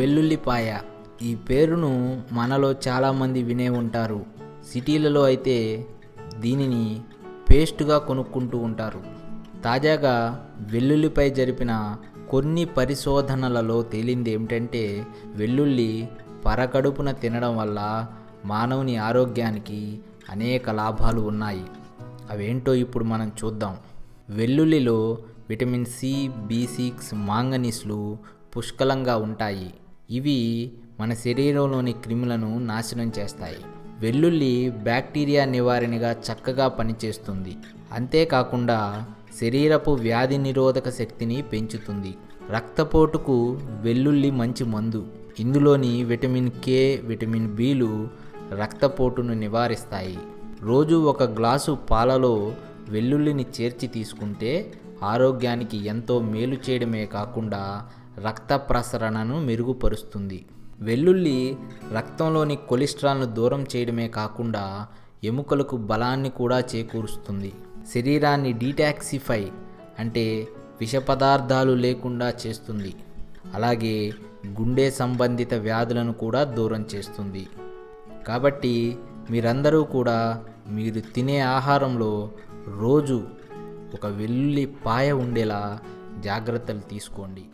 వెల్లుల్లిపాయ. ఈ పేరును మనలో చాలామంది వినే ఉంటారు. సిటీలలో అయితే దీనిని పేస్ట్గా కొనుక్కుంటూ ఉంటారు. తాజాగా వెల్లుల్లిపై జరిపిన కొన్ని పరిశోధనలలో తేలింది ఏమిటంటే వెల్లుల్లి పరకడుపున తినడం వల్ల మానవుని ఆరోగ్యానికి అనేక లాభాలు ఉన్నాయి. అవేంటో ఇప్పుడు మనం చూద్దాం. వెల్లుల్లిలో విటమిన్ సి బి సిక్స్ మాంగనీస్లు పుష్కలంగా ఉంటాయి. ఇవి మన శరీరంలోని క్రిములను నాశనం చేస్తాయి. వెల్లుల్లి బ్యాక్టీరియా నివారణగా చక్కగా పనిచేస్తుంది. అంతేకాకుండా శరీరపు వ్యాధి నిరోధక శక్తిని పెంచుతుంది. రక్తపోటుకు వెల్లుల్లి మంచి మందు. ఇందులోని విటమిన్ కే విటమిన్ బిలు రక్తపోటును నివారిస్తాయి. రోజు ఒక గ్లాసు పాలలో వెల్లుల్లిని చేర్చి తీసుకుంటే ఆరోగ్యానికి ఎంతో మేలు చేయడమే కాకుండా రక్త ప్రసరణను మెరుగుపరుస్తుంది. వెల్లుల్లి రక్తంలోని కొలెస్ట్రాల్ను దూరం చేయడమే కాకుండా ఎముకలకు బలాన్ని కూడా చేకూరుస్తుంది. శరీరాన్ని డీటాక్సిఫై అంటే విష పదార్థాలు లేకుండా చేస్తుంది. అలాగే గుండె సంబంధిత వ్యాధులను కూడా దూరం చేస్తుంది. కాబట్టి మీరందరూ కూడా మీరు తినే ఆహారంలో రోజు ఒక వెల్లుల్లి పాయ ఉండేలా జాగ్రత్తలు తీసుకోండి.